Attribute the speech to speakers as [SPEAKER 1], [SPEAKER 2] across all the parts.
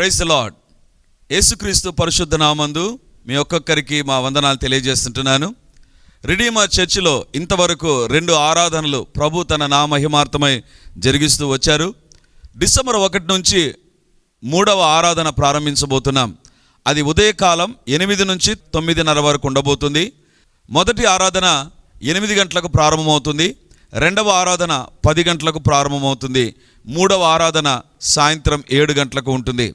[SPEAKER 1] Praise lord యేసుక్రీస్తు పరిశుద్ధ నామందు మీ ఒక్కొక్కరికి మా వందనాలు తెలియజేస్తుంటున్నాను. రిడీమా చర్చిలో ఇంతవరకు రెండు ఆరాధనలు ప్రభు తన నామహిమార్థమై జరిగిస్తూ వచ్చారు. డిసెంబర్ ఒకటి నుంచి మూడవ ఆరాధన ప్రారంభించబోతున్నాం. అది ఉదయకాలం ఎనిమిది నుంచి తొమ్మిదిన్నర వరకు ఉండబోతుంది. మొదటి ఆరాధన ఎనిమిది గంటలకు ప్రారంభమవుతుంది. రెండవ ఆరాధన పది గంటలకు ప్రారంభమవుతుంది. మూడవ ఆరాధన సాయంత్రం ఏడు గంటలకు ఉంటుంది.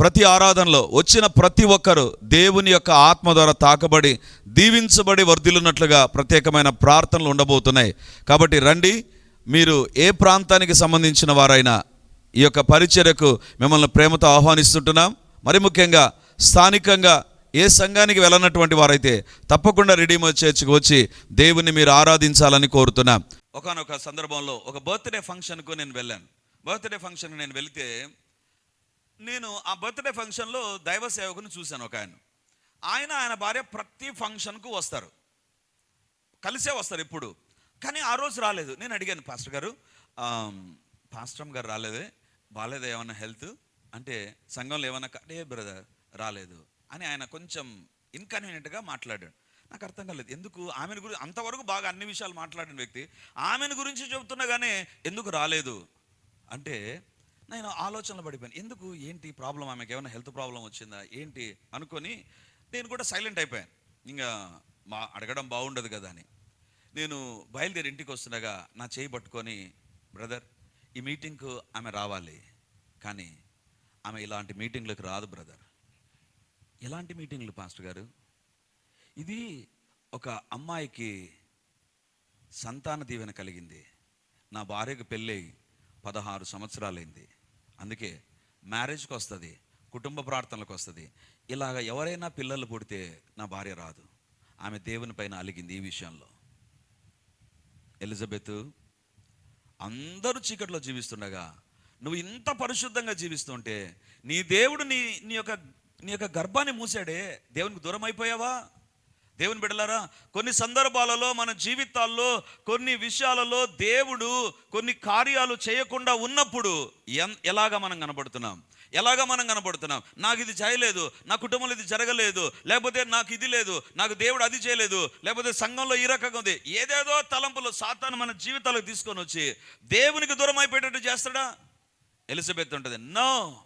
[SPEAKER 1] ప్రతి ఆరాధనలో వచ్చిన ప్రతి ఒక్కరు దేవుని యొక్క ఆత్మ ద్వారా తాకబడి దీవించబడి వర్ధిల్లున్నట్లుగా ప్రత్యేకమైన ప్రార్థనలు ఉండబోతున్నాయి. కాబట్టి రండి మీరు ఏ ప్రాంతానికి సంబంధించిన వారైనా ఈ యొక్క పరిచర్యకు మిమ్మల్ని ప్రేమతో ఆహ్వానిస్తుంటున్నాం. మరి ముఖ్యంగా స్థానికంగా ఏ సంఘానికి వెళ్ళనటువంటి వారైతే తప్పకుండా రిడీమర్ చర్చ్కి వచ్చి దేవుని మీరు ఆరాధించాలని కోరుతున్నాం. ఒకనొక సందర్భంలో ఒక బర్త్డే ఫంక్షన్కు నేను వెళ్ళాను. బర్త్డే ఫంక్షన్కి నేను వెళితే నేను ఆ బర్త్డే ఫంక్షన్లో దైవ సేవకుని చూశాను ఒక ఆయన. ఆయన ఆయన భార్య ప్రతి ఫంక్షన్కు వస్తారు. కలిసే వస్తారు ఇప్పుడు కానీ ఆ రోజు రాలేదు. నేను అడిగాను పాస్టర్ గారు పాస్టర్ గారు రాలేదే? బాగాలేదు ఏమన్నా హెల్త్? అంటే సంఘంలో ఏమన్నా క- బ్రదర్ రాలేదు. అని ఆయన కొంచెం ఇన్కన్వీనియంట్గా మాట్లాడాడు. నాకు అర్థం కాలేదు. ఎందుకు? ఆమెను గురించి అంతవరకు బాగా అన్ని విషయాలు మాట్లాడిన వ్యక్తి. ఆమెను గురించి చెబుతున్నా కానీ ఎందుకు రాలేదు? అంటే నేను ఆలోచనలు పడిపోయాను. ఎందుకు? ఏంటి ప్రాబ్లం ఆమెకి ఏమైనా హెల్త్ ప్రాబ్లం వచ్చిందా? ఏంటి? అనుకొని నేను కూడా సైలెంట్ అయిపోయాను. ఇంకా మా అడగడం బాగుండదు కదా అని. నేను బయలుదేరి ఇంటికి వస్తుండగా నా చేయి పట్టుకొని బ్రదర్ ఈ మీటింగ్కు ఆమె రావాలి. కానీ ఆమె ఇలాంటి మీటింగ్లకు రాదు బ్రదర్. ఎలాంటి మీటింగ్లు పాస్టర్ గారు? ఇది ఒక అమ్మాయికి సంతాన దీవెన కలిగింది. నా భార్యకు పెళ్ళై పదహారు సంవత్సరాలైంది. అందుకే మ్యారేజ్కి వస్తుంది కుటుంబ ప్రార్థనలకు వస్తుంది. ఇలాగ ఎవరైనా పిల్లలు పుడితే నా భార్య రాదు. ఆమె దేవుని పైన అలిగింది ఈ విషయంలో. ఎలిజబెత్ అందరూ చీకట్లో జీవిస్తుండగా నువ్వు ఇంత పరిశుద్ధంగా జీవిస్తుంటే నీ దేవుడు నీ నీ యొక్క నీ యొక్క గర్భాన్ని మూసాడే దేవునికి దూరం అయిపోయావా దేవుని బిడలారా కొన్ని సందర్భాలలో మన జీవితాల్లో కొన్ని విషయాలలో దేవుడు కొన్ని కార్యాలు చేయకుండా ఉన్నప్పుడు ఎలాగ మనం కనబడుతున్నాం? ఎలాగ మనం కనబడుతున్నాం? నాకు ఇది చేయలేదు నా కుటుంబంలో ఇది జరగలేదు లేకపోతే నాకు ఇది లేదు నాకు దేవుడు అది చేయలేదు లేకపోతే సంఘంలో ఈ రకంగా ఉంది. ఏదేదో తలంపులు సాతాను మన జీవితాలకు తీసుకొని వచ్చి దేవునికి దూరం అయిపోయేటట్టు చేస్తాడా? ఎలిజబెత్ ఉంటుంది. నో!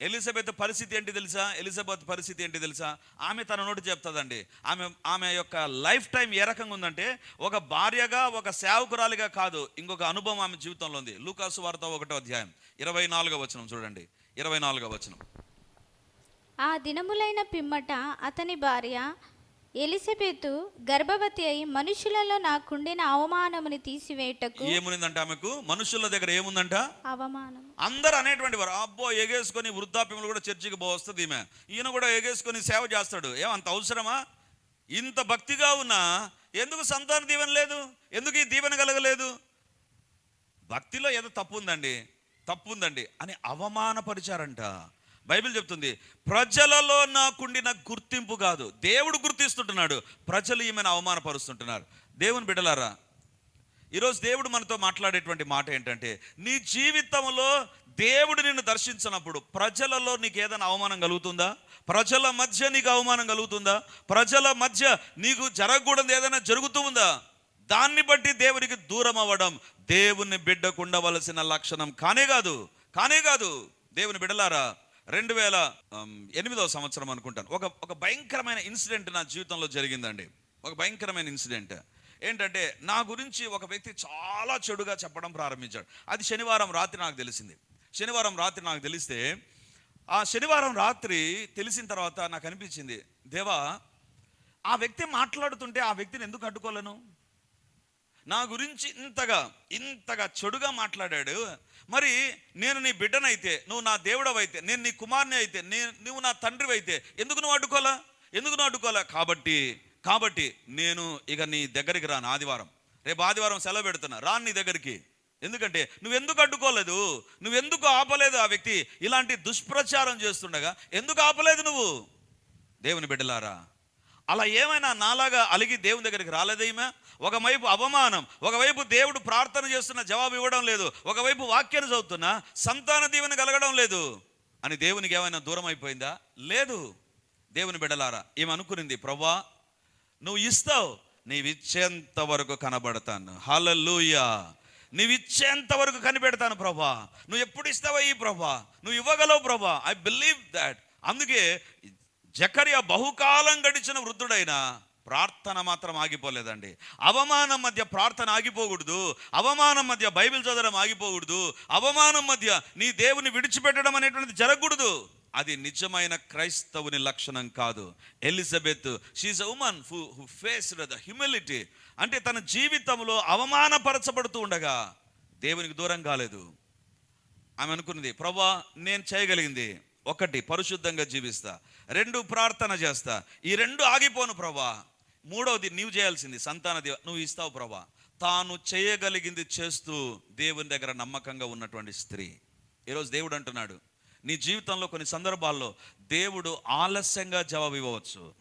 [SPEAKER 1] ఎలిజబెత్ పరిస్థితి ఏంటి తెలుసా? ఎలిజబెత్ పరిస్థితి ఏంటి తెలుసా? ఆమె తన నోటి చెప్తుందండి. ఆమె ఆమె యొక్క లైఫ్ టైం ఏ రకంగా ఉందంటే ఒక భార్యగా ఒక సేవకురాలిగా కాదు ఇంకొక అనుభవం ఆమె జీవితంలో ఉంది. లూకాసు వార్త ఒకటో అధ్యాయం. ఇరవై నాలుగో వచనం చూడండి. ఇరవై నాలుగో వచనం.
[SPEAKER 2] ఆ దినములైన పిమ్మట అతని భార్య ఎలిసబెతు గర్భవతి అయి మనుషులలో నాకుండిన అవమానముని తీసివేయటకు
[SPEAKER 1] ఏముందంట ఆమెకు? మనుషుల దగ్గర ఏముందంట?
[SPEAKER 2] అవమానం
[SPEAKER 1] అందరు అనేటువంటి వారు అబ్బో ఎగేసుకొని వృద్ధాప్యములు కూడా చర్చికి పోస్తుంది ఈమె. ఈయన కూడా ఎగేసుకొని సేవ చేస్తాడు. ఏమంత అవసరమా? ఇంత భక్తిగా ఉన్నా ఎందుకు సంతాన దీవెన లేదు? ఎందుకు ఈ దీవెన కలగలేదు? భక్తిలో ఏదో తప్పు ఉందండి తప్పు ఉందండి అని అవమానపరిచారంట. బైబిల్ చెప్తుంది ప్రజలలో నాకుండిన గుర్తింపు కాదు. దేవుడు గుర్తిస్తుంటున్నాడు ప్రజలు ఈమెను అవమానపరుస్తుంటున్నారు. దేవుని బిడ్డలారా ఈరోజు దేవుడు మనతో మాట్లాడేటువంటి మాట ఏంటంటే నీ జీవితంలో దేవుడు నిన్ను దర్శించినప్పుడు ప్రజలలో నీకు ఏదైనా అవమానం కలుగుతుందా? ప్రజల మధ్య నీకు అవమానం కలుగుతుందా? ప్రజల మధ్య నీకు జరగకూడదు ఏదైనా జరుగుతూ ఉందా? దాన్ని బట్టి దేవునికి దూరం అవ్వడం దేవుణ్ణి బిడ్డకు ఉండవలసిన లక్షణం కానే కాదు కానే కాదు. దేవుని బిడ్డలారా రెండు వేల ఎనిమిదవ సంవత్సరం అనుకుంటాను. ఒక ఒక భయంకరమైన ఇన్సిడెంట్ నా జీవితంలో జరిగిందండి. ఒక భయంకరమైన ఇన్సిడెంట్. ఏంటంటే నా గురించి ఒక వ్యక్తి చాలా చెడుగా చెప్పడం ప్రారంభించాడు. అది శనివారం రాత్రి నాకు తెలిసింది. శనివారం రాత్రి నాకు తెలిస్తే ఆ శనివారం రాత్రి తెలిసిన తర్వాత నాకు అనిపించింది దేవా ఆ వ్యక్తి మాట్లాడుతుంటే ఆ వ్యక్తిని ఎందుకు అడ్డుకోలేను? నా గురించి ఇంతగా ఇంతగా చెడుగా మాట్లాడాడు. మరి నేను నీ బిడ్డనైతే నువ్వు నా దేవుడవైతే నేను నీ కుమార్ని అయితే నేను నువ్వు నా తండ్రి అయితే ఎందుకు నువ్వు అడ్డుకోలా ఎందుకు నువ్వు అడ్డుకోలా కాబట్టి కాబట్టి నేను ఇక నీ దగ్గరికి రాను ఆదివారం. రేపు ఆదివారం సెలవు పెడుతున్నా. రాను నీ దగ్గరికి. ఎందుకంటే నువ్వెందుకు అడ్డుకోలేదు? నువ్వెందుకు ఆపలేదు ఆ వ్యక్తి? ఇలాంటి దుష్ప్రచారం చేస్తుండగా ఎందుకు ఆపలేదు నువ్వు? దేవుని బిడ్డలారా అలా ఏమైనా నాలాగా అలిగి దేవుని దగ్గరికి రాలేదేమే ఒకవైపు అవమానం ఒకవైపు దేవుడు ప్రార్థన చేస్తున్న జవాబు ఇవ్వడం లేదు ఒకవైపు వాక్యాన్ని చదువుతున్నా సంతాన దీవెన కలగడం లేదు. అని దేవునికి ఏమైనా దూరం అయిపోయిందా? లేదు. దేవుని బిడ్డలారా ఏమనుకునింది ప్రవ్వా నువ్వు ఇస్తావు నీవిచ్చేంత వరకు కనబడతాను. హల్లెలూయా. నీవిచ్చేంత వరకు కనిపెడతాను ప్రభా నువ్వు ఎప్పుడు ఇస్తావా ఈ ప్రభా నువ్వు ఇవ్వగలవు ప్రభా ఐ బిలీవ్ దాట్ అందుకే జకర్య బహుకాలం గడిచిన వృద్ధుడైన ప్రార్థన మాత్రం ఆగిపోలేదండి. అవమానం మధ్య ప్రార్థన ఆగిపోకూడదు. అవమానం మధ్య బైబిల్ చదవడం ఆగిపోకూడదు. అవమానం మధ్య నీ దేవుని విడిచిపెట్టడం అనేటువంటిది జరగకూడదు. అది నిజమైన క్రైస్తవుని లక్షణం కాదు. Elizabeth she a woman who who faced the humility అంటే తన జీవితంలో అవమానపరచబడుతూ ఉండగా దేవునికి దూరం కాలేదు. ఆమె అనుకున్నది ప్రభా నేను చేయగలిగింది. ఒకటి పరిశుద్ధంగా జీవిస్తా. రెండు ప్రార్థన చేస్తా. ఈ రెండు ఆగిపోను ప్రభా. మూడవది నీవు చేయాల్సింది సంతాన దేవ నువ్వు ఇస్తావు ప్రభా. తాను చేయగలిగింది చేస్తూ దేవుని దగ్గర నమ్మకంగా ఉన్నటువంటి స్త్రీ. ఈరోజు దేవుడు అంటున్నాడు నీ జీవితంలో కొన్ని సందర్భాల్లో దేవుడు ఆలస్యంగా జవాబు ఇవ్వవచ్చు.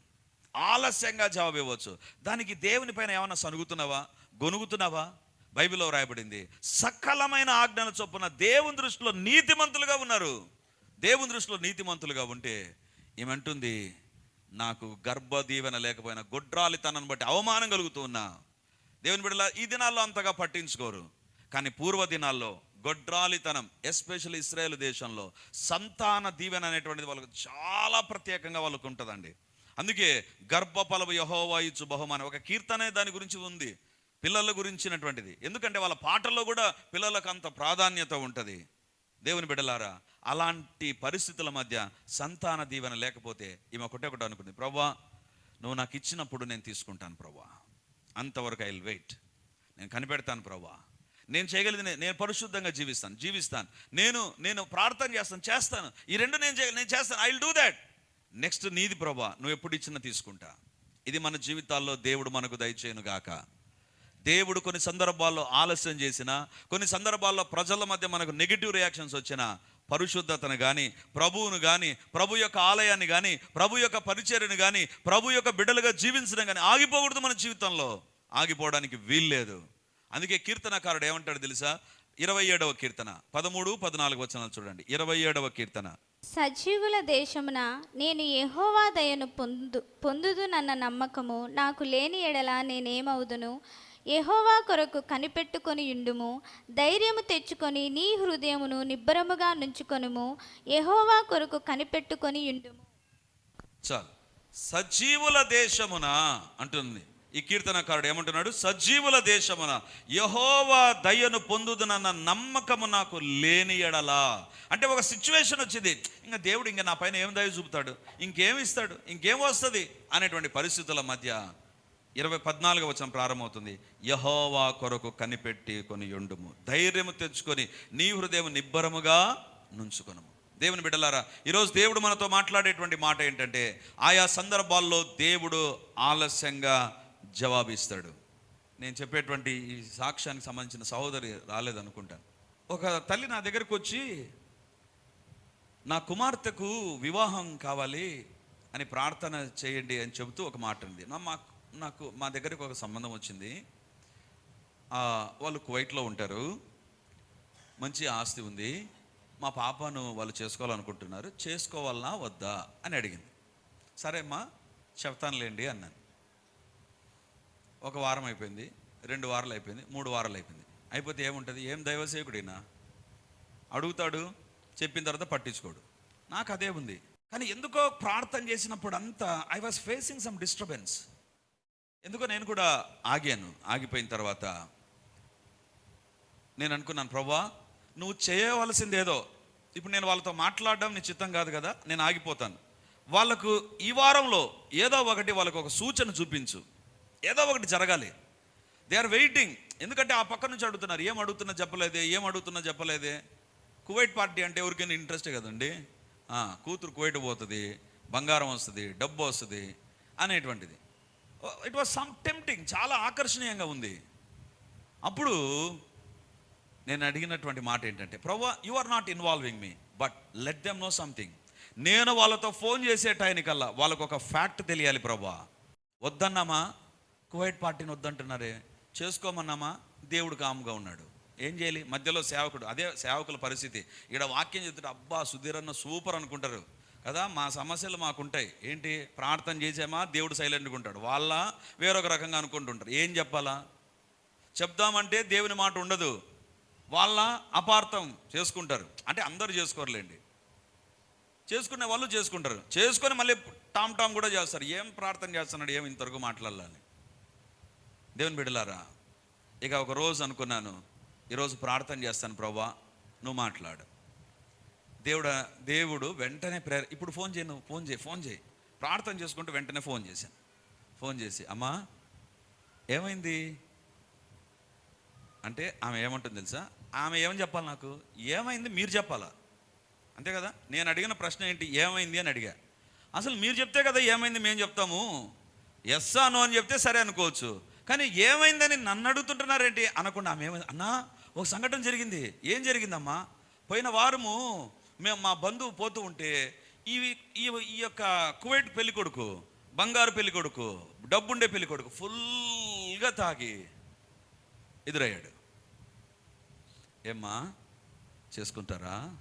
[SPEAKER 1] ఆలస్యంగా జవాబు ఇవ్వచ్చు దానికి దేవుని పైన ఏమన్నా సనుగుతున్నావా? గొనుగుతున్నావా? బైబిల్లో రాయబడింది సకలమైన ఆజ్ఞల చొప్పున దేవుని దృష్టిలో నీతిమంతులుగా ఉన్నారు. దేవుని దృష్టిలో నీతిమంతులుగా ఉంటే ఏమంటుంది? నాకు గర్భ దీవెన లేకపోయినా గొడ్రాలితనాన్ని బట్టి అవమానం కలుగుతూ ఉన్నా. దేవుని బిడ్డల ఈ దినాల్లో అంతగా పట్టించుకోరు. కానీ పూర్వ దినాల్లో గొడ్రాలితనం ఎస్పెషల్లీ ఇస్రాయేల్ దేశంలో సంతాన దీవెన అనేటువంటిది వాళ్ళకు చాలా ప్రత్యేకంగా వాళ్ళకు ఉంటుందండి. అందుకే గర్భఫలము యహోవా బహుమానం. ఒక కీర్తనే దాని గురించి ఉంది పిల్లల గురించినటువంటిది. ఎందుకంటే వాళ్ళ పాటల్లో కూడా పిల్లలకు అంత ప్రాధాన్యత ఉంటుంది. దేవుని బిడ్డలారా అలాంటి పరిస్థితుల మధ్య సంతాన దీవెన లేకపోతే ఈమె ఒకటే ఒకటి అనుకుంది ప్రభా నువ్వు నాకు ఇచ్చినప్పుడు నేను తీసుకుంటాను ప్రభా. అంతవరకు ఐ విల్ వెయిట్. నేను కనిపెడతాను ప్రభా. నేను చేయగలిగింది నేను పరిశుద్ధంగా జీవిస్తాను జీవిస్తాను. నేను నేను ప్రార్థన చేస్తాను చేస్తాను. ఈ రెండు నేను చేయ నేను చేస్తాను. I will do that. Next నీది ప్రభా నువ్వు ఎప్పుడు ఇచ్చినా తీసుకుంటా. ఇది మన జీవితాల్లో దేవుడు మనకు దయచేయను గాక. దేవుడు కొన్ని సందర్భాల్లో ఆలస్యం చేసిన కొన్ని సందర్భాల్లో ప్రజల మధ్య మనకు నెగిటివ్ రియాక్షన్స్ వచ్చినా పరిశుద్ధతను కానీ ప్రభువును కానీ ప్రభు యొక్క ఆలయాన్ని కానీ ప్రభు యొక్క పరిచర్యను కానీ ప్రభు యొక్క బిడ్డలుగా జీవించడం కానీ ఆగిపోకూడదు మన జీవితంలో. ఆగిపోవడానికి వీల్లేదు. అందుకే కీర్తనకారుడు ఏమంటాడు తెలుసా? ఇరవై ఏడవ కీర్తన. పదమూడు పద్నాలుగు వచనాలు చూడండి. ఇరవై ఏడవ కీర్తన.
[SPEAKER 2] సజీవుల దేశమున నేను యహోవా దయను పొందు పొందుదునన్న నమ్మకము నాకు లేని ఎడల నేనేమవుదును? యహోవా కొరకు కనిపెట్టుకొని ఉండుము ధైర్యము తెచ్చుకొని నీ హృదయమును నిబ్బరముగా నుంచుకొనుము యహోవా కొరకు కనిపెట్టుకొని ఉండుము.
[SPEAKER 1] చాలు. సజీవుల దేశమున అంటుంది. ఈ కీర్తనకారుడు ఏమంటున్నాడు? సజీవుల దేశమున యహోవా దయను పొందుదనన్న నమ్మకము నాకు లేని ఎడలా. అంటే ఒక సిచ్యువేషన్ వచ్చింది. ఇంకా దేవుడు ఇంకా నా పైన ఏం దయ చూపుతాడు? ఇంకేం ఇస్తాడు? ఇంకేం వస్తుంది? అనేటువంటి పరిస్థితుల మధ్య ఇరవై పద్నాలుగు వచనం ప్రారంభమవుతుంది. యహోవా కొరకు కనిపెట్టి కొని ఉండుము ధైర్యము తెచ్చుకొని నీ హృదయం నిబ్బరముగా నుంచుకొనము. దేవుని బిడ్డలారా ఈరోజు దేవుడు మనతో మాట్లాడేటువంటి మాట ఏంటంటే ఆయా సందర్భాల్లో దేవుడు ఆలస్యంగా జవాబిస్తాడు. నేను చెప్పేటువంటి ఈ సాక్ష్యానికి సంబంధించిన సహోదరి రాలేదనుకుంటాను. ఒక తల్లి నా దగ్గరకు వచ్చి నా కుమార్తెకు వివాహం కావాలి అని ప్రార్థన చేయండి అని చెబుతూ ఒక మాట ఉంది నా మా నాకు మా దగ్గరికి ఒక సంబంధం వచ్చింది. వాళ్ళు కువైట్లో ఉంటారు. మంచి ఆస్తి ఉంది. మా పాపను వాళ్ళు చేసుకోవాలనుకుంటున్నారు. చేసుకోవాలనా వద్దా అని అడిగింది. సరే అమ్మా చెప్తానులేండి అన్నాను. ఒక వారం అయిపోయింది. రెండు వారాలు అయిపోయింది. మూడు వారాలు అయిపోయింది. అయిపోతే ఏముంటుంది? ఏం దైవసేకుడినా? అడుగుతాడు. చెప్పిన తర్వాత పట్టించుకోడు. నాకు అదే ఉంది. కానీ ఎందుకో ప్రార్థన చేసినప్పుడు అంతా I was facing some disturbance ఎందుకో నేను కూడా ఆగాను. ఆగిపోయిన తర్వాత నేను అనుకున్నాను ప్రభా నువ్వు చేయవలసిందేదో. ఇప్పుడు నేను వాళ్ళతో మాట్లాడడం నీ చిత్తం కాదు కదా నేను ఆగిపోతాను. వాళ్ళకు ఈ వారంలో ఏదో ఒకటి వాళ్ళకు ఒక సూచన చూపించు. ఏదో ఒకటి జరగాలి. దే ఆర్ వెయిటింగ్ ఎందుకంటే ఆ పక్క నుంచి అడుగుతున్నారు ఏం అడుగుతున్నా చెప్పలేదే ఏం అడుగుతున్నా చెప్పలేదే? కువైట్ పార్టీ అంటే ఎవరికైనా ఇంట్రెస్ట్ కదండి? కూతురు కువైట్ పోతుంది బంగారం వస్తుంది డబ్బు వస్తుంది అనేటువంటిది. ఇట్ వాజ్ సమ్ టెంప్టింగ్ చాలా ఆకర్షణీయంగా ఉంది. అప్పుడు నేను అడిగినటువంటి మాట ఏంటంటే ప్రభా you are not involving me but let them know something నేను వాళ్ళతో ఫోన్ చేసే టైంకల్లా వాళ్ళకు ఒక ఫ్యాక్ట్ తెలియాలి ప్రభా వద్దన్నామా? కువైట్ పార్టీని వద్దంటున్నారే. చేసుకోమన్నామా? దేవుడు కాముగా ఉన్నాడు. ఏం చేయాలి? మధ్యలో సేవకుడు అదే సేవకుల పరిస్థితి. ఇక్కడ వాక్యం చెప్తుంటే అబ్బా సుధీరన్న సూపర్ అనుకుంటారు. కదా మా సమస్యలు మాకుంటాయి. ఏంటి? ప్రార్థన చేసామా? దేవుడు సైలెంట్గా ఉంటాడు. వాళ్ళ వేరొక రకంగా అనుకుంటుంటారు. ఏం చెప్పాలా? చెప్దామంటే దేవుని మాట ఉండదు. వాళ్ళ అపార్థం చేసుకుంటారు. అంటే అందరు చేసుకోరులేండి. చేసుకునే వాళ్ళు చేసుకుంటారు. చేసుకొని మళ్ళీ టామ్ టామ్ కూడా చేస్తారు. ఏం ప్రార్థన చేస్తున్నాడు? ఏం ఇంతవరకు మాట్లాడాలని? దేవుని బిడ్డలారా ఇక ఒక రోజు అనుకున్నాను. ఈరోజు ప్రార్థన చేస్తాను ప్రభా. నువ్వు మాట్లాడు. దేవుడు దేవుడు వెంటనే ప్రేర ఇప్పుడు ఫోన్ చేయను ఫోన్ చేయి ఫోన్ చేయి. ప్రార్థన చేసుకుంటూ వెంటనే ఫోన్ చేశాను. ఫోన్ చేసి అమ్మా ఏమైంది? అంటే ఆమె ఏమంటుంది తెలుసా? ఆమె ఏమని చెప్పాలి నాకు? ఏమైంది? మీరు చెప్పాలా? అంతే కదా? నేను అడిగిన ప్రశ్న ఏంటి? ఏమైంది? అని అడిగా. అసలు మీరు చెప్తే కదా ఏమైంది? మేము చెప్తాము. ఎస్ అను అని చెప్తే సరే అనుకోవచ్చు. కానీ ఏమైందని నన్ను అడుగుతుంటున్నారేంటి? అనకుండా ఆమె ఏమైంది? అన్నా ఒక సంఘటన జరిగింది. ఏం జరిగిందమ్మా? పోయిన వారము మేము మా బంధువు పోతూ ఉంటే ఈ ఈ యొక్క కువైట్ పెళ్ళి కొడుకు బంగారు పెళ్ళి కొడుకు డబ్బుండే పెళ్ళి కొడుకు ఫుల్గా తాగి ఎదురయ్యాడు. ఏమ్మా చేసుకుంటారా?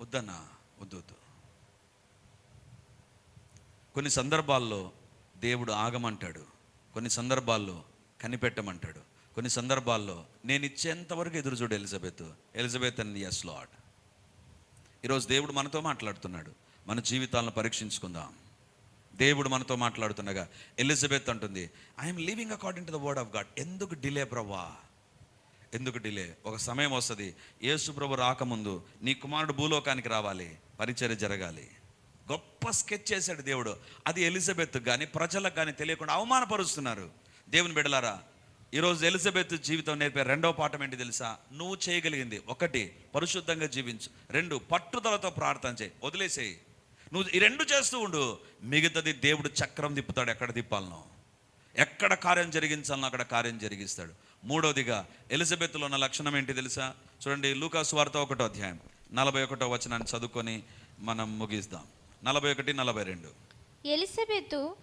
[SPEAKER 1] వద్దన్నా వద్దు వద్దు. కొన్ని సందర్భాల్లో దేవుడు ఆగమంటాడు కొన్ని సందర్భాల్లో కనిపెట్టమంటాడు కొన్ని సందర్భాల్లో నేను ఇచ్చేంతవరకు ఎదురు చూడు Elizabeth Elizabeth and yes lord ఈరోజు దేవుడు మనతో మాట్లాడుతున్నాడు. మన జీవితాలను పరీక్షించుకుందాం. దేవుడు మనతో మాట్లాడుతుండగా ఎలిజబెత్ అంటుంది I'm living according to the word of God ఎందుకు డిలే ప్రభా? ఎందుకు డిలే? ఒక సమయం వస్తుంది. యేసు ప్రభు రాకముందు నీ కుమారుడు భూలోకానికి రావాలి పరిచర్య జరగాలి. గొప్ప స్కెచ్ చేశాడు దేవుడు. అది ఎలిజబెత్ కానీ ప్రజలకు కానీ తెలియకుండా అవమానపరుస్తున్నారు. దేవుని బిడలారా ఈరోజు ఎలిజబెత్ జీవితం నేర్పే రెండవ పాఠం ఏంటి తెలుసా? నువ్వు చేయగలిగింది ఒకటి పరిశుద్ధంగా జీవించు. రెండు పట్టుదలతో ప్రార్థన చేయి. వదిలేసేయి. నువ్వు ఈ రెండు చేస్తూ ఉండు. మిగతాది దేవుడు చక్రం తిప్పుతాడు ఎక్కడ తిప్పాలనో. ఎక్కడ కార్యం జరిగించాలనో అక్కడ కార్యం జరిగిస్తాడు. మూడవదిగా ఎలిజబెత్లో ఉన్న లక్షణం ఏంటి తెలుసా? చూడండి లూకాసు వార్త ఒకటో అధ్యాయం. నలభై ఒకటో వచనాన్ని చదువుకొని మనం ముగిస్తాం నలభై ఒకటి నలభై రెండు.
[SPEAKER 2] ఎలిజబెత్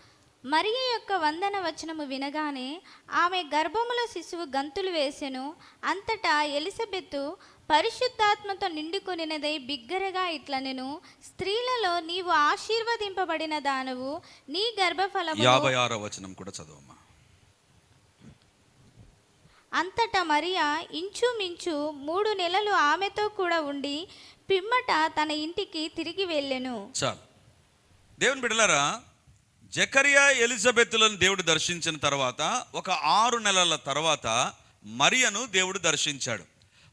[SPEAKER 2] మరియ యొక్క వందన వచనము వినగానే ఆమె గర్భములో శిశువు గంతులు వేసెను. అంతటా ఎలిసబెతు పరిశుద్ధాత్మతో నిండుకొనినదై బిగ్గరగా ఇట్లనెను. స్త్రీలలో నీవు ఆశీర్వదింపబడిన దానవు నీ గర్భఫలము
[SPEAKER 1] యాభై ఆరో వచనం కూడా చదవమ్మా.
[SPEAKER 2] అంతటా మరియా ఇంచుమించు మూడు నెలలు ఆమెతో కూడా ఉండి పిమ్మట తన ఇంటికి తిరిగి వెళ్ళెను.
[SPEAKER 1] చాలు. దేవుని బిడలారా జకరియా ఎలిజబెత్లను దేవుడు దర్శించిన తర్వాత ఒక ఆరు నెలల తర్వాత మరియను దేవుడు దర్శించాడు.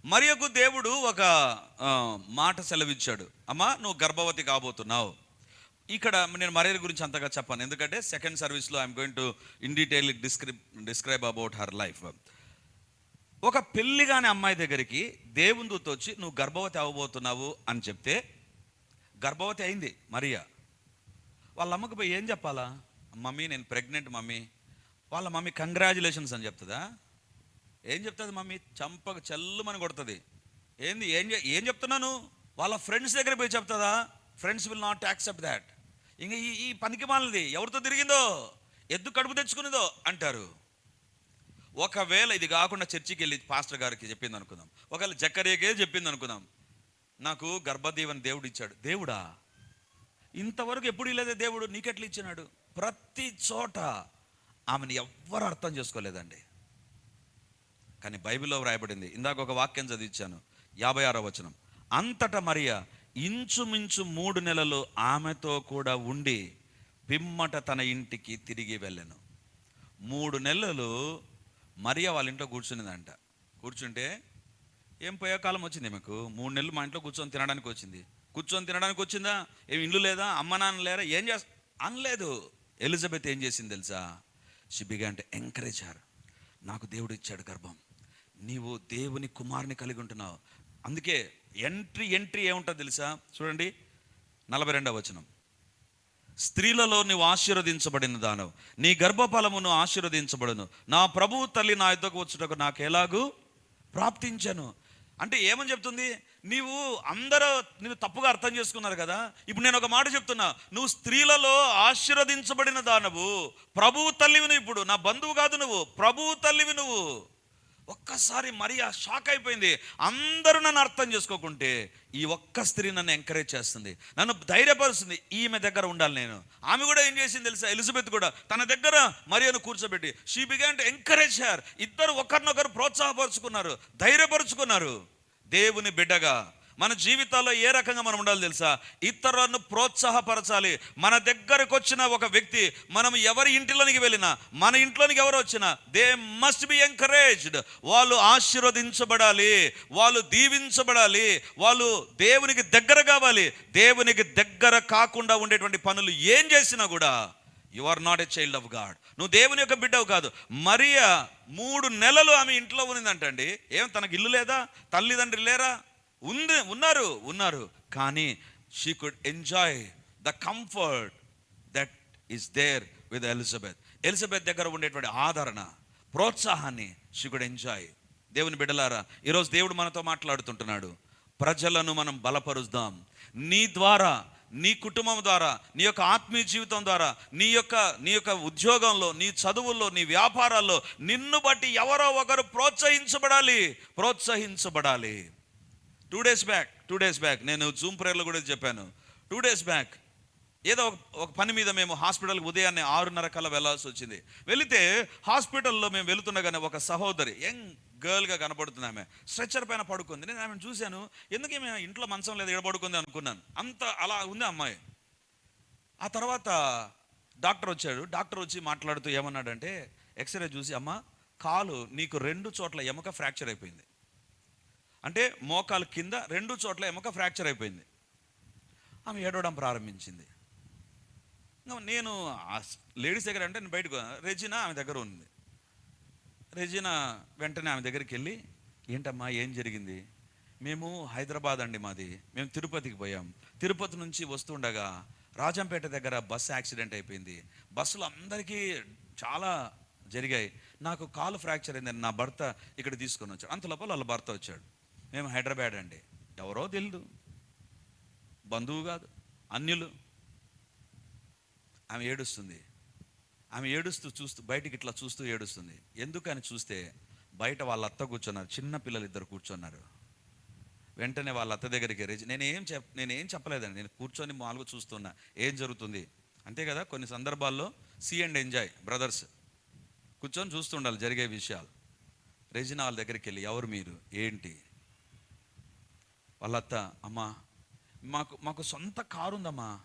[SPEAKER 1] మరియకు దేవుడు ఒక మాట సెలవిచ్చాడు. అమ్మా నువ్వు గర్భవతి కాబోతున్నావు. ఇక్కడ నేను మరియ గురించి అంతగా చెప్పాను. ఎందుకంటే సెకండ్ సర్వీస్లో I'm going to in detail descrip describe about her life. ఒక పెళ్ళి కాని అమ్మాయి దగ్గరికి దేవుని దూత వచ్చి నువ్వు గర్భవతి అవ్వబోతున్నావు అని చెప్తే గర్భవతి అయింది మరియా. వాళ్ళ అమ్మకి పోయి ఏం చెప్పాలా? మమ్మీ నేను ప్రెగ్నెంట్ మమ్మీ. వాళ్ళ మమ్మీ కంగ్రాచులేషన్స్ అని చెప్తుందా? ఏం చెప్తుంది మమ్మీ? చంపక చల్లుమని కొడుతుంది. ఏంది? ఏం ఏం చెప్తున్నాను? వాళ్ళ ఫ్రెండ్స్ దగ్గర పోయి చెప్తుందా? Friends will not accept that. ఇంకా ఈ ఈ పనికి మాలది. ఎవరితో తిరిగిందో? ఎద్దు కడుపు తెచ్చుకునేదో? అంటారు. ఒకవేళ ఇది కాకుండా చర్చికి వెళ్ళి పాస్టర్ గారికి చెప్పింది అనుకుందాం ఒకవేళ జక్కరియకే చెప్పింది అనుకుందాం నాకు గర్భదేవని దేవుడు ఇచ్చాడు దేవుడా? ఇంతవరకు ఎప్పుడు ఇలేదే దేవుడు? నీకెట్లు ఇచ్చినాడు? ప్రతి చోట ఆమెను ఎవ్వరు అర్థం చేసుకోలేదండి. కానీ బైబిల్లో వ్రాయబడింది. ఇందాక ఒక వాక్యం చదివించాను. యాభై ఆరో వచనం. అంతటా మరియ ఇంచుమించు మూడు నెలలు ఆమెతో కూడా ఉండి పిమ్మట తన ఇంటికి తిరిగి వెళ్ళాను. మూడు నెలలు మరియ వాళ్ళ ఇంట్లో కూర్చునేదంట. కూర్చుంటే ఏం పోయే కాలం వచ్చింది మీకు మూడు నెలలు మా ఇంట్లో కూర్చొని తినడానికి వచ్చింది. కూర్చొని తినడానికి వచ్చిందా? ఏం ఇల్లు లేదా? అమ్మ నాన్న లేరా? ఏం చేస్తా? అనలేదు. ఎలిజబెత్ ఏం చేసింది తెలుసా? షిబిగా అంటే ఎంకరేజ్ హర్. నాకు దేవుడు ఇచ్చాడు గర్భం. నీవు దేవుని కుమారుని కలిగి ఉంటున్నావు. అందుకే ఎంట్రీ ఎంట్రీ ఏముంటుంది తెలుసా? చూడండి. నలభై రెండవ వచనం. స్త్రీలలో నువ్వు ఆశీర్వదించబడిన దానవు. నీ గర్భఫలమును ఆశీర్వదించబడును. నా ప్రభువు తల్లి నా యుద్ధకు వచ్చుటకు నాకు ఎలాగూ ప్రాప్తించను. అంటే ఏమని చెప్తుంది? నీవు అందరూ నేను తప్పుగా అర్థం చేసుకున్నారు కదా? ఇప్పుడు నేను ఒక మాట చెప్తున్నా. నువ్వు స్త్రీలలో ఆశీర్వదించబడిన దానవు. ప్రభువు తల్లివి నువ్వు ఇప్పుడు. నా బంధువు కాదు నువ్వు. ప్రభువు తల్లివి నువ్వు. ఒక్కసారి మరియా షాక్ అయిపోయింది. అందరూ నన్ను అర్థం చేసుకోకుంటే ఈ ఒక్క స్త్రీ నన్ను ఎంకరేజ్ చేస్తుంది. నన్ను ధైర్యపరుస్తుంది. ఈమె దగ్గర ఉండాలి నేను. ఆమె కూడా ఏం చేసింది తెలుసా? ఎలిజబెత్ కూడా తన దగ్గర మరియను కూర్చోబెట్టి she began to encourage her ఇద్దరు ఒకరినొకరు ప్రోత్సాహపరుచుకున్నారు ధైర్యపరుచుకున్నారు. దేవుని బిడ్డగా మన జీవితాల్లో ఏ రకంగా మనం ఉండాలి తెలుసా? ఇతరులను ప్రోత్సాహపరచాలి. మన దగ్గరకు వచ్చిన ఒక వ్యక్తి మనం ఎవరి ఇంటిలోనికి వెళ్ళినా మన ఇంట్లోనికి ఎవరు వచ్చినా దే మస్ట్ బి ఎంకరేజ్డ్ వాళ్ళు ఆశీర్వదించబడాలి. వాళ్ళు దీవించబడాలి. వాళ్ళు దేవునికి దగ్గర కావాలి. దేవునికి దగ్గర కాకుండా ఉండేటువంటి పనులు ఏం చేసినా కూడా you are not a child of God నువ్వు దేవుని యొక్క బిడ్డవు కాదు. మరియా మూడు నెలలు ఆమె ఇంట్లో ఉన్నదంటండి. ఏం తనకి ఇల్లు లేదా? తల్లిదండ్రులు లేరా? ఉంది ఉన్నారు ఉన్నారు. కానీ she could enjoy the comfort that is there with Elizabeth Elizabeth దగ్గర ఉండేటువంటి ఆదరణ ప్రోత్సాహాన్ని షీ కుడ్ ఎంజాయ్ దేవుని బిడ్డలారా ఈరోజు దేవుడు మనతో మాట్లాడుతుంటున్నాడు. ప్రజలను మనం బలపరుద్దాం. నీ ద్వారా నీ కుటుంబం ద్వారా నీ యొక్క ఆత్మీయ జీవితం ద్వారా నీ యొక్క నీ యొక్క ఉద్యోగంలో నీ చదువుల్లో నీ వ్యాపారాల్లో నిన్ను బట్టి ఎవరో ఒకరు ప్రోత్సహించబడాలి ప్రోత్సహించబడాలి. Two days back two days back నేను జూమ్ ప్రేయర్లో కూడా చెప్పాను. టూ డేస్ బ్యాక్ ఏదో ఒక పని మీద మేము హాస్పిటల్కి ఉదయాన్నే ఆరున్నర కల్లా వెళ్ళాల్సి వచ్చింది. వెళితే హాస్పిటల్లో మేము వెళుతుండగానే ఒక సహోదరి యంగ్ గర్ల్గా కనపడుతుంది ఆమె. స్ట్రెచ్చర్ పైన పడుకుంది. నేను ఆమెను చూశాను. ఎందుకే మేము ఇంట్లో మంచం లేదు ఇక్కడ పడుకుంది అనుకున్నాను. అంత అలా ఉంది అమ్మాయి. ఆ తర్వాత డాక్టర్ వచ్చాడు. డాక్టర్ వచ్చి మాట్లాడుతూ ఏమన్నాడంటే ఎక్స్రే చూసి అమ్మ కాలు నీకు రెండు చోట్ల ఎముక ఫ్రాక్చర్ అయిపోయింది. అంటే మోకాలు కింద రెండు చోట్ల ఎముక ఫ్రాక్చర్ అయిపోయింది. ఆమె ఏడవడం ప్రారంభించింది. నేను లేడీస్ దగ్గర అంటే నేను బయటకు రెజినా ఆమె దగ్గర ఉంది. రెజినా వెంటనే ఆమె దగ్గరికి వెళ్ళి ఏంటమ్మా ఏం జరిగింది? మేము హైదరాబాద్ అండి మాది. మేము తిరుపతికి పోయాం. తిరుపతి నుంచి వస్తుండగా రాజంపేట దగ్గర బస్సు యాక్సిడెంట్ అయిపోయింది. బస్సులు అందరికీ చాలా జరిగాయి. నాకు కాలు ఫ్రాక్చర్ అయిందని నా భర్త ఇక్కడ తీసుకొని వచ్చాడు. అంత లోపల వాళ్ళ భర్త వచ్చాడు. మేము హైదరాబాద్ అండి. ఎవరో తెలియదు బంధువు కాదు అన్యులు. ఆమె ఏడుస్తుంది. ఆమె ఏడుస్తూ చూస్తూ బయటికి ఇట్లా చూస్తూ ఏడుస్తుంది. ఎందుకని చూస్తే బయట వాళ్ళ అత్త కూర్చున్నారు చిన్న పిల్లలు ఇద్దరు కూర్చున్నారు. వెంటనే వాళ్ళ అత్త దగ్గరికి రేజ్ నేనేం చెప్ నేనేం చెప్పలేదండి. నేను కూర్చొని మామూలుగా చూస్తున్నా. ఏం జరుగుతుంది? అంతే కదా కొన్ని సందర్భాల్లో సీ అండ్ ఎంజాయ్ బ్రదర్స్. కూర్చొని చూస్తుండాలి జరిగే విషయాలు. రెజినా వాళ్ళ దగ్గరికి వెళ్ళి ఎవరు మీరు? ఏంటి? వాళ్ళ అత్త అమ్మా మాకు మాకు సొంత కారు ఉందమ్మా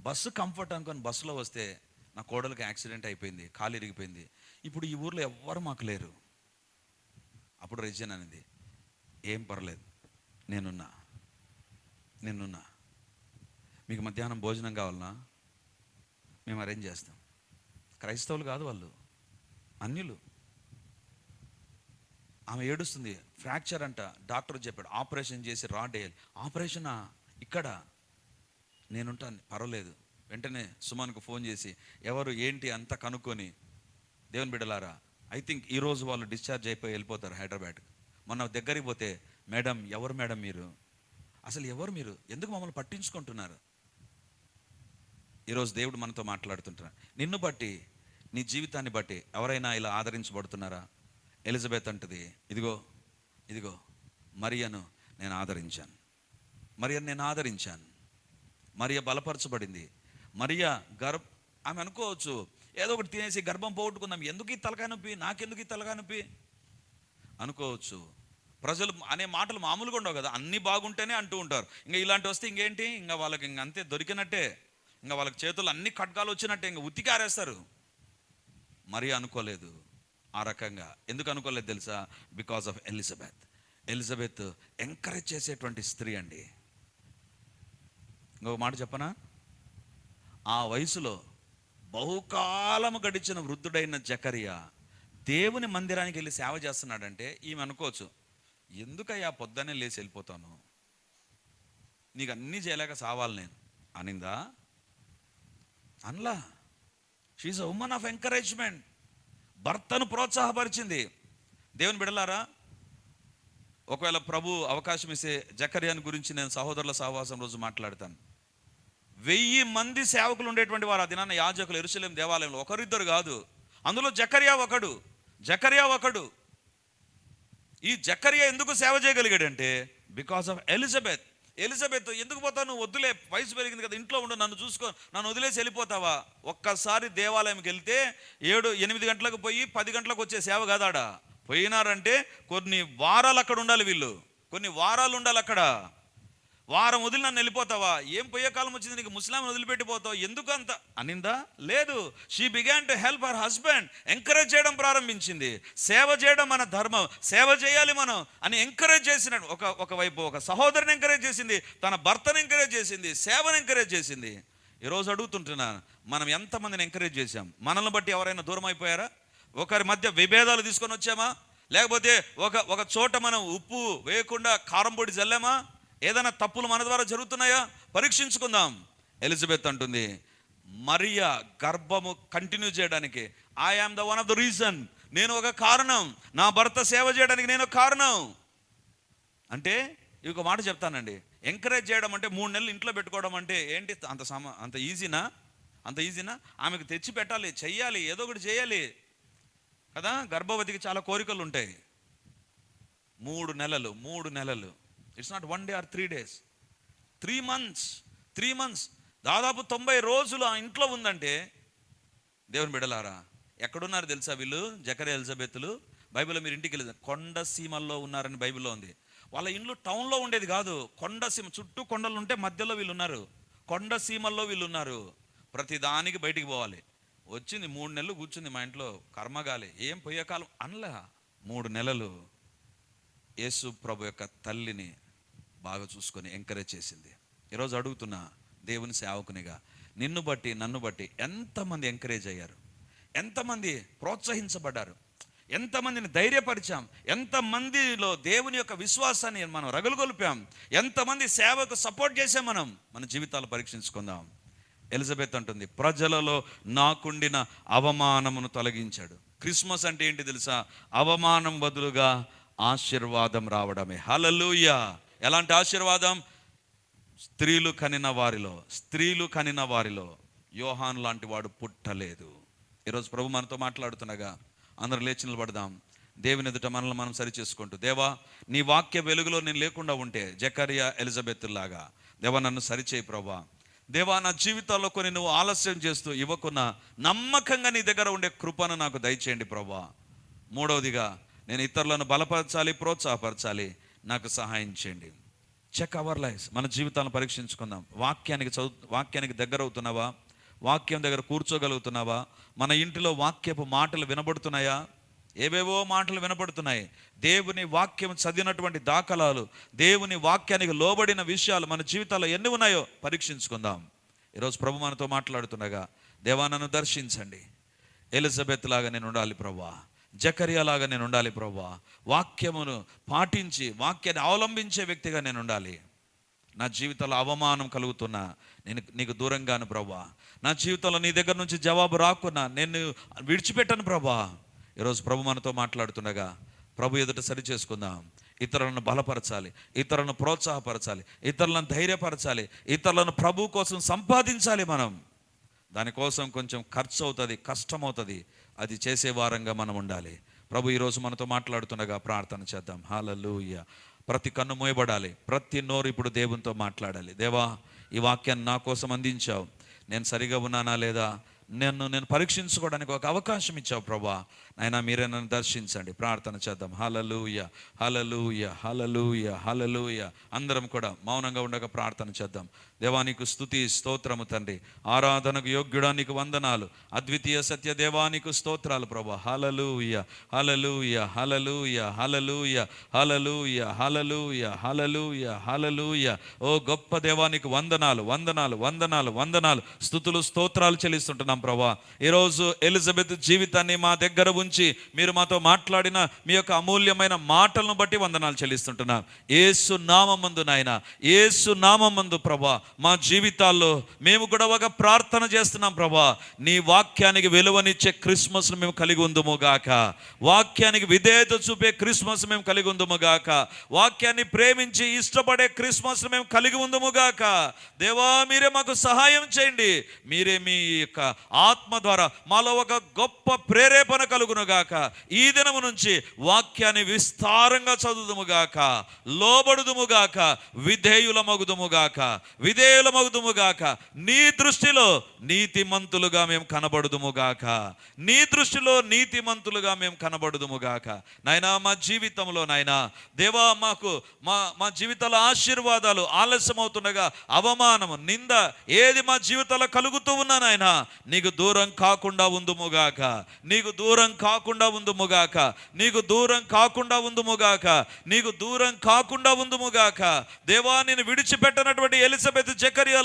[SPEAKER 1] బస్సు కంఫర్ట్ అనుకొని బస్సులో వస్తే నా కోడలికి యాక్సిడెంట్ అయిపోయింది కాలు ఇరిగిపోయింది. ఇప్పుడు ఈ ఊర్లో ఎవ్వరు మాకు లేరు. అప్పుడు రెజిన్ అనేది ఏం పర్లేదు నేనున్నా నేనున్నా. మీకు మధ్యాహ్నం భోజనం కావాలన్నా మేము అరేంజ్ చేస్తాం. క్రైస్తవులు కాదు వాళ్ళు అన్యులు. ఆమె ఏడుస్తుంది ఫ్రాక్చర్ అంట. డాక్టర్ చెప్పాడు ఆపరేషన్ చేసి రాడేయాలి ఆపరేషనా ఇక్కడ? నేనుంటాను పర్వాలేదు. వెంటనే సుమన్కు ఫోన్ చేసి ఎవరు ఏంటి అంతా కనుక్కొని? దేవుని బిడ్డలారా ఐ థింక్ ఈరోజు వాళ్ళు డిశ్చార్జ్ అయిపోయి వెళ్ళిపోతారు హైదరాబాద్ మొన్న దగ్గరికి పోతే మేడం ఎవరు మేడం మీరు? అసలు ఎవరు మీరు? ఎందుకు మమ్మల్ని పట్టించుకుంటున్నారు? ఈరోజు దేవుడు మనతో మాట్లాడుతుంటున్నాడు. నిన్ను బట్టి నీ జీవితాన్ని బట్టి ఎవరైనా ఇలా ఆదరించబడుతున్నారా? ఎలిజబెత్ అంటది ఇదిగో ఇదిగో మరియను నేను ఆదరించాను. మరియను నేను ఆదరించాను. మరియ బలపరచబడింది. మరియ గర్భ ఆమె అనుకోవచ్చు ఏదో ఒకటి తినేసి గర్భం పోగొట్టుకుందాం. ఎందుకు ఈ తలకాయ నొప్పి? నాకెందుకు ఈ తలకాయ నొప్పి? అనుకోవచ్చు. ప్రజలు అనే మాటలు మామూలుగా ఉండవు కదా. అన్నీ బాగుంటేనే అంటూ ఉంటారు. ఇంకా ఇలాంటి వస్తే ఇంకేంటి? ఇంకా వాళ్ళకి ఇంక అంతే దొరికినట్టే. ఇంకా వాళ్ళకి చేతులు అన్ని ఖడ్గాలు వచ్చినట్టే. ఇంకా ఉతికారేస్తారు మరీ అనుకోలేదు. ఆ రకంగా. ఎందుకు అనుకోలేదు తెలుసా? Because of Elizabeth Elizabeth encourage చేసేటువంటి స్త్రీ అండి. ఇంకొక మాట చెప్పనా? ఆ వయసులో బహుకాలము గడిచిన వృద్ధుడైన జకరియా దేవుని మందిరానికి వెళ్ళి సేవ చేస్తున్నాడంటే ఈమె అనుకోవచ్చు ఎందుకయ్యా పొద్దున్నే లేచి వెళ్ళిపోతాను? నీకు అన్నీ చేయలేక సావాలి నేను. అనిందా? అన్లా. She a woman of encouragement భర్తను ప్రోత్సాహపరిచింది. దేవుని బిడలారా ఒకవేళ ప్రభు అవకాశం ఇస్తే జకర్యాన్ గురించి నేను సహోదరుల సహవాసం రోజు మాట్లాడతాను. వెయ్యి మంది సేవకులు ఉండేటువంటి వారు ఆ దినాన్న యాజకులు ఎరుసలేం దేవాలయంలో. ఒకరిద్దరు కాదు అందులో జకర్యా ఒకడు జకర్యా ఒకడు. ఈ జకర్యా ఎందుకు సేవ చేయగలిగాడంటే బికాస్ ఆఫ్ ఎలిజబెత్ ఎలిజబెత్ ఎందుకు పోతావు నువ్వు? వద్దులే వయసు పెరిగింది కదా ఇంట్లో ఉండు నన్ను చూసుకో నన్ను వదిలేసి వెళ్ళిపోతావా? ఒక్కసారి దేవాలయంకి వెళ్తే ఏడు ఎనిమిది గంటలకు పోయి పది గంటలకు వచ్చే సేవ కాదాడా పోయినారంటే కొన్ని వారాలు అక్కడ ఉండాలి వీళ్ళు. కొన్ని వారాలు ఉండాలి అక్కడ. వారం వదిలి నన్ను వెళ్ళిపోతావా? ఏం పోయే కాలం వచ్చింది నీకు? ముస్లాం వదిలిపెట్టిపోతావు? ఎందుకు అంత అనిందా? లేదు. She began to help her husband encourage చేయడం ప్రారంభించింది. సేవ చేయడం మన ధర్మం. సేవ చేయాలి మనం అని ఎంకరేజ్ చేసినట్టు ఒక ఒకవైపు ఒక సహోదరిని ఎంకరేజ్ చేసింది. తన భర్తను ఎంకరేజ్ చేసింది. సేవను ఎంకరేజ్ చేసింది. ఈరోజు అడుగుతుంటున్నాను మనం ఎంతమందిని ఎంకరేజ్ చేశాం? మనల్ని బట్టి ఎవరైనా దూరం అయిపోయారా? ఒకరి మధ్య విభేదాలు తీసుకొని వచ్చామా? లేకపోతే ఒక ఒక చోట మనం ఉప్పు వేయకుండా కారం పొడి చల్లామా? ఏదైనా తప్పులు మన ద్వారా జరుగుతున్నాయా? పరీక్షించుకుందాం. ఎలిజబెత్ అంటుంది మరియా గర్భము కంటిన్యూ చేయడానికి I am the one of the reason నేను ఒక కారణం. నా భర్త సేవ చేయడానికి నేను ఒక కారణం. అంటే ఇవి ఒక మాట చెప్తానండి. ఎంకరేజ్ చేయడం అంటే మూడు నెలలు ఇంట్లో పెట్టుకోవడం అంటే ఏంటి? అంత సమ అంత ఈజీనా అంత ఈజీనా ఆమెకు తెచ్చి పెట్టాలి చెయ్యాలి ఏదో ఒకటి చేయాలి. కదా? గర్భవతికి చాలా కోరికలు ఉంటాయి. మూడు నెలలు మూడు నెలలు. It's not one day or three days three months three months దాదాపు తొంభై రోజులు ఆ ఇంట్లో ఉందంటే దేవుని బిడలారా ఎక్కడున్నారు తెలుసా వీళ్ళు? జకరే ఎలిజబెత్లు. బైబిల్లో మీరు ఇంటికి వెళ్ళి కొండ సీమల్లో ఉన్నారని బైబిల్లో ఉంది. వాళ్ళ ఇండ్లు టౌన్లో ఉండేది కాదు. కొండ సీమ చుట్టూ కొండలు ఉంటే మధ్యలో వీళ్ళు ఉన్నారు. కొండ సీమల్లో వీళ్ళు ఉన్నారు. ప్రతి దానికి బయటికి పోవాలి. వచ్చింది మూడు నెలలు కూర్చుంది మా ఇంట్లో కర్మగాలి. ఏం పోయే కాలం? అనలా. మూడు నెలలు యేసు ప్రభు యొక్క తల్లిని బాగా చూసుకొని ఎంకరేజ్ చేసింది. ఈరోజు అడుగుతున్నా దేవుని సేవకునిగా నిన్ను బట్టి నన్ను బట్టి ఎంతమంది ఎంకరేజ్ అయ్యారు? ఎంతమంది ప్రోత్సహించబడ్డారు? ఎంతమందిని ధైర్యపరిచాం? ఎంతమందిలో దేవుని యొక్క విశ్వాసాన్ని మనం రగులుగొలిపాం ఎంతమంది సేవకు సపోర్ట్ చేసాం మనం? మన జీవితాలు పరీక్షించుకుందాం. ఎలిజబెత్ అంటుంది ప్రజలలో నాకుండిన అవమానమును తొలగించాడు. క్రిస్మస్ అంటే ఏంటి తెలుసా? అవమానం బదులుగా ఆశీర్వాదం రావడమే. హలలుయా ఎలాంటి ఆశీర్వాదం? స్త్రీలు కనిన వారిలో స్త్రీలు కనిన వారిలో యోహాన్ లాంటి వాడు పుట్టలేదు. ఈరోజు ప్రభు మనతో మాట్లాడుతుండగా అందరూ లేచి నిలబడదాం. దేవుని ఎదుట మనల్ని మనం సరి చేసుకుంటూ దేవా నీ వాక్య వెలుగులో నేను లేకుండా ఉంటే జకరియా ఎలిజబెత్ లాగా. దేవా నన్ను సరిచేయి ప్రభా దేవా నా జీవితాల్లో కొన్ని నువ్వు ఆలస్యం చేస్తూ ఇవ్వకున్నా నమ్మకంగా నీ దగ్గర ఉండే కృపను నాకు దయచేయండి ప్రభా మూడవదిగా నేను ఇతరులను బలపరచాలి ప్రోత్సాహపరచాలి. నాకు సహాయం చేయండి. చెక్ అవర్ లైఫ్ మన జీవితాలను పరీక్షించుకుందాం. వాక్యానికి చదువు వాక్యానికి దగ్గర అవుతున్నావా వాక్యం దగ్గర కూర్చోగలుగుతున్నావా? మన ఇంటిలో వాక్యపు మాటలు వినబడుతున్నాయా? ఏవేవో మాటలు వినపడుతున్నాయి దేవుని వాక్యం చదివినటువంటి దాఖలాలు దేవుని వాక్యానికి లోబడిన విషయాలు మన జీవితాల్లో ఎన్ని ఉన్నాయో పరీక్షించుకుందాం. ఈరోజు ప్రభు మనతో మాట్లాడుతుండగా దేవా నన్ను దర్శించండి. ఎలిజబెత్ లాగా నేను ఉండాలి ప్రభా. జకరియాలాగా నేను ఉండాలి ప్రభా వాక్యమును పాటించి వాక్యాన్ని అవలంబించే వ్యక్తిగా నేను ఉండాలి. నా జీవితంలో అవమానం కలుగుతున్నా నేను నీకు దూరంగాను ప్రభా నా జీవితంలో నీ దగ్గర నుంచి జవాబు రాకున్నా నేను విడిచిపెట్టను ప్రభా ఈరోజు ప్రభు మనతో మాట్లాడుతుండగా ప్రభు ఎదుట సరి చేసుకుందాం. ఇతరులను బలపరచాలి ఇతరులను ప్రోత్సాహపరచాలి ఇతరులను ధైర్యపరచాలి ఇతరులను ప్రభు కోసం సంపాదించాలి మనం. దానికోసం కొంచెం ఖర్చు అవుతుంది కష్టం అవుతుంది అది చేసే వారంగా మనం ఉండాలి. ప్రభు ఈరోజు మనతో మాట్లాడుతుండగా ప్రార్థన చేద్దాం. హాలూయ ప్రతి కన్ను మోయబడాలి. ప్రతి నోరు ఇప్పుడు దేవునితో మాట్లాడాలి. దేవా ఈ వాక్యాన్ని నా కోసం అందించావు. నేను సరిగా ఉన్నానా లేదా? నన్ను నేను పరీక్షించుకోవడానికి ఒక అవకాశం ఇచ్చావు ప్రభా. నాయన మీరే నన్ను దర్శించండి. ప్రార్థన చేద్దాం. హలలుయ హలలుయ హలలుయ హలలుయ అందరం కూడా మౌనంగా ఉండగా ప్రార్థన చేద్దాం. దేవానికి స్తుతి స్తోత్రము తండ్రి. ఆరాధనకు యోగ్యుడా నీకు వందనాలు. అద్వితీయ సత్య దేవానికి స్తోత్రాలు ప్రభా. హలలుయ హలలుయ హలలుయ హలలుయ హలలుయ హలలుయ హలలుయ హలలుయ ఓ గొప్ప దేవానికి వందనాలు వందనాలు వందనాలు వందనాలు. స్థుతులు స్తోత్రాలు చెల్లిస్తుంటున్నాం ప్రభా. ఈరోజు ఎలిజబెత్ జీవితాన్ని మా దగ్గర ఉంచి మీరు మాతో మాట్లాడిన మీ యొక్క అమూల్యమైన మాటలను బట్టి వందనాలు చెల్లిస్తుంటున్నాం. ఏసు నామందు నాయన ఏసు నామందు ప్రభా మా జీవితాల్లో మేము కూడా ఒక ప్రార్థన చేస్తున్నాం ప్రభా. నీ వాక్యానికి విలువనిచ్చే క్రిస్మస్ మేము కలిగి ఉందము గాక. వాక్యానికి విధేయత చూపే క్రిస్మస్ మేము కలిగి ఉందుము గాక. వాక్యాన్ని ప్రేమించి ఇష్టపడే క్రిస్మస్ మేము కలిగి ఉందము గాక. దేవా మీరే మాకు సహాయం చేయండి. మీరే మీ యొక్క ఆత్మ ద్వారా మాలో ఒక గొప్ప ప్రేరేపణ కలుగు గాక ఈ దినము నుంచి వాక్యాన్ని విస్తారంగా చదువుదుముగాక. లోబడుదుముగాక. విధేయుల మగుదుముగాక విధేయుల మగుదుముగాక నీ దృష్టిలో నీతిమంతులుగా మేము కనబడుదుముగాక. నీ దృష్టిలో నీతిమంతులుగా మేము కనబడుదుముగాక. నాయనా మా జీవితంలో నాయనా దేవా మాకు మా మా జీవితాల ఆశీర్వాదాలు ఆలస్యమవుతుండగా అవమానము నింద ఏది మా జీవితాల్లో కలుగుతూ ఉన్నా నాయనా నీకు దూరం కాకుండా ఉందుముగాక. నీకు దూరం కాకుండా ఉందుముగాక. నీకు దూరం కాకుండా ఉందుముగాక. నీకు దూరం కాకుండా ఉందుముగాక. దేవా నేను విడిచిపెట్టనటువంటి ఎలిజబెత్ జకరియా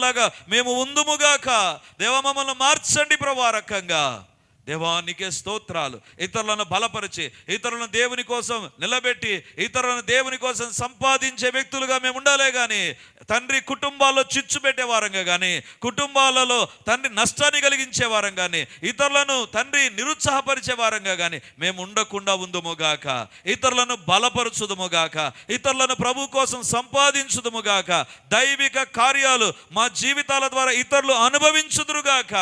[SPEAKER 1] మేము ఉందుముగాక. దేవా మమ్మల్ని మార్చండి ప్రభా రకంగా. దేవా నీకే స్తోత్రాలు. ఇతరులను బలపరిచి ఇతరులను దేవుని కోసం నిలబెట్టి ఇతరులను దేవుని కోసం సంపాదించే వ్యక్తులుగా మేము ఉండాలే కానీ తండ్రి కుటుంబాల్లో చిచ్చు పెట్టేవారంగా కానీ కుటుంబాలలో తండ్రి నష్టాన్ని కలిగించేవారం కానీ ఇతరులను తండ్రి నిరుత్సాహపరిచే వారంగా కానీ మేము ఉండకుండా ఉందుముగాక ఇతరులను బలపరచుదముగాక ఇతరులను ప్రభు కోసం సంపాదించుదముగాక దైవిక కార్యాలు మా జీవితాల ద్వారా ఇతరులు అనుభవించుదురుగాక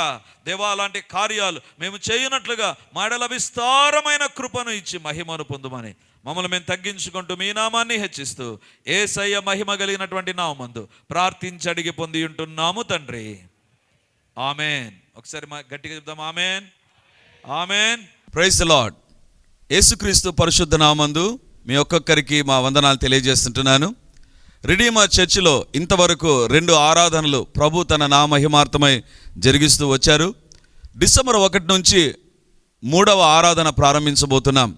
[SPEAKER 1] దేవా అలాంటి కార్యాలు మేము చేయనట్లుగా మాడల విస్తారమైన కృపను ఇచ్చి మహిమను పొందుమని మమ్మల్ని మేము తగ్గించుకుంటూ మీ నామాన్ని హెచ్చిస్తూ ఏసయ్య మహిమ కలిగినటువంటి నామందు ప్రార్థించి అడిగి పొంది ఉంటున్నాము తండ్రి. ఆమెన్. ఒకసారి మా గట్టిగా చెప్దాం ఆమెన్. ఆమెన్. ప్రైజ్ లాడ్ యేసుక్రీస్తు పరిశుద్ధ నామందు మీ ఒక్కొక్కరికి మా వందనాలు తెలియజేస్తుంటున్నాను. రిడీమా చర్చిలో ఇంతవరకు రెండు ఆరాధనలు ప్రభు తన నామహిమార్థమై జరిగిస్తూ వచ్చారు. డిసెంబర్ ఒకటి నుంచి మూడవ ఆరాధన ప్రారంభించబోతున్నాం.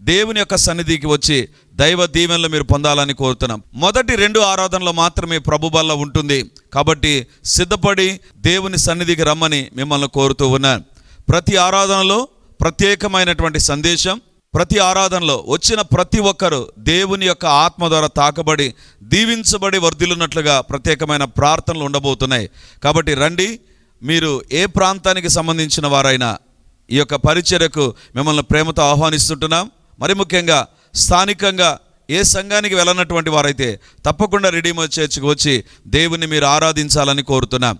[SPEAKER 1] దేవుని యొక్క సన్నిధికి వచ్చి దైవ దీవెనలు మీరు పొందాలని కోరుతున్నాం. మొదటి రెండు ఆరాధనలు మాత్రమే ప్రభు బల్ల ఉంటుంది. కాబట్టి సిద్ధపడి దేవుని సన్నిధికి రమ్మని మిమ్మల్ని కోరుతూ ఉన్నాను ప్రతి ఆరాధనలో ప్రత్యేకమైనటువంటి సందేశం ప్రతి ఆరాధనలో వచ్చిన ప్రతి ఒక్కరూ దేవుని యొక్క ఆత్మ ద్వారా తాకబడి దీవించబడి వర్ధిల్లున్నట్లుగా ప్రత్యేకమైన ప్రార్థనలు ఉండబోతున్నాయి. కాబట్టి రండి మీరు ఏ ప్రాంతానికి సంబంధించిన వారైనా ఈ యొక్క పరిచర్యకు మిమ్మల్ని ప్రేమతో ఆహ్వానిస్తుంటున్నాం. మరి ముఖ్యంగా స్థానికంగా ఏ సంఘానికి వెళ్ళనటువంటి వారైతే తప్పకుండా రెడీమర్ చర్చ్కి వచ్చి దేవుని మీరు ఆరాధించాలని కోరుతున్నాం.